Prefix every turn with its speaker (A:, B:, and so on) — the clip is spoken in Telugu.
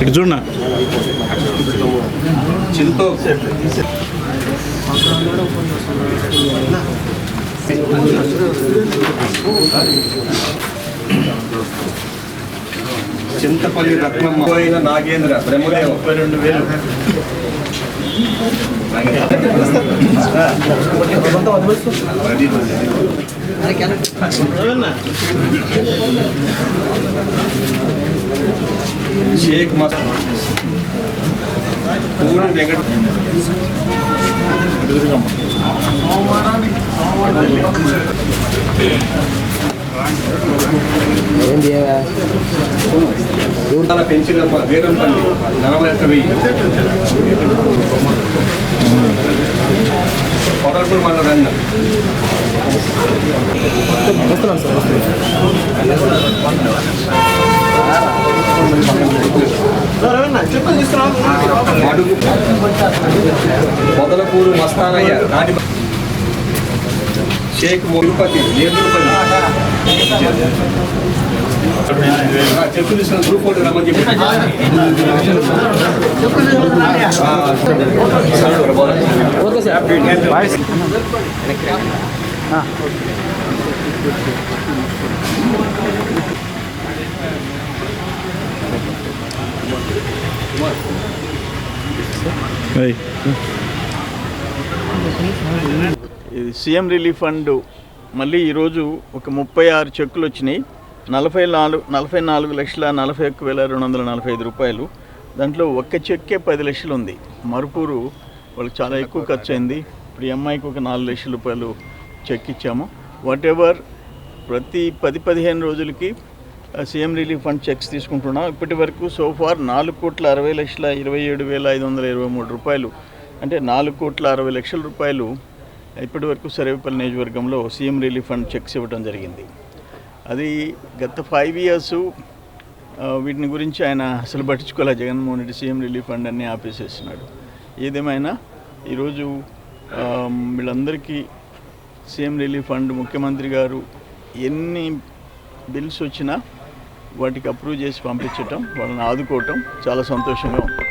A: ఇటు చూడనా
B: చింతో. చింతపల్లి రత్నమ్మ. పోయిన నాగేంద్ర బ్రహ్మదేవ. ముప్పై రెండు వేలు షేక్ మస్త్ పూరి వెంకట నూతన పెంచిన వీరంపల్లి నలభై ఒక్క వెయ్యి పొదలపూర్ మన రంగ అడుగు పొదలపూరు మస్తానయ్య నాటి షేక్ మురుపతి చెప్పు తీసుకున్న గ్రూప్ ఫోటో రమ్మని చెప్పి.
A: ఏయ్.
C: ఇది సీఎం రిలీఫ్ ఫండ్. మళ్ళీ ఈరోజు ఒక ముప్పై ఆరు చెక్కులు వచ్చినాయి. నలభై నాలుగు నలభై నాలుగు లక్షల నలభై ఒక్క వేల రెండు వందల నలభై ఐదు రూపాయలు. దాంట్లో ఒక్క చెక్కే పది లక్షలు ఉంది. మరుపూరు వాళ్ళకి చాలా ఎక్కువ ఖర్చు అయింది. ఇప్పుడు ఈ అమ్మాయికి ఒక నాలుగు లక్షల రూపాయలు చెక్ ఇచ్చాము. వాట్ ఎవర్ ప్రతి పది పదిహేను రోజులకి సీఎం రిలీఫ్ ఫండ్ చెక్స్ తీసుకుంటున్నాం. ఇప్పటి వరకు సోఫార్ నాలుగు కోట్ల అరవై లక్షల ఇరవై ఏడు వేల ఐదు వందల ఇరవై మూడు రూపాయలు. అంటే నాలుగు కోట్ల అరవై లక్షల రూపాయలు ఇప్పటి వరకు సర్వేపల్లి నియోజకవర్గంలో సీఎం రిలీఫ్ ఫండ్ చెక్స్ ఇవ్వడం జరిగింది. అది గత ఫైవ్ ఇయర్స్ వీటిని గురించి ఆయన అసలు పట్టించుకోలే. Jaganmohan Reddy CM relief fund అన్ని ఆపేసేస్తున్నాడు. ఏదేమైనా ఈరోజు వీళ్ళందరికీ సీఎం రిలీఫ్ ఫండ్ ముఖ్యమంత్రి గారు ఎన్ని బిల్స్ వచ్చినా వాటికి అప్రూవ్ చేసి పంపించటం వాళ్ళని ఆదుకోవటం చాలా సంతోషంగా ఉంది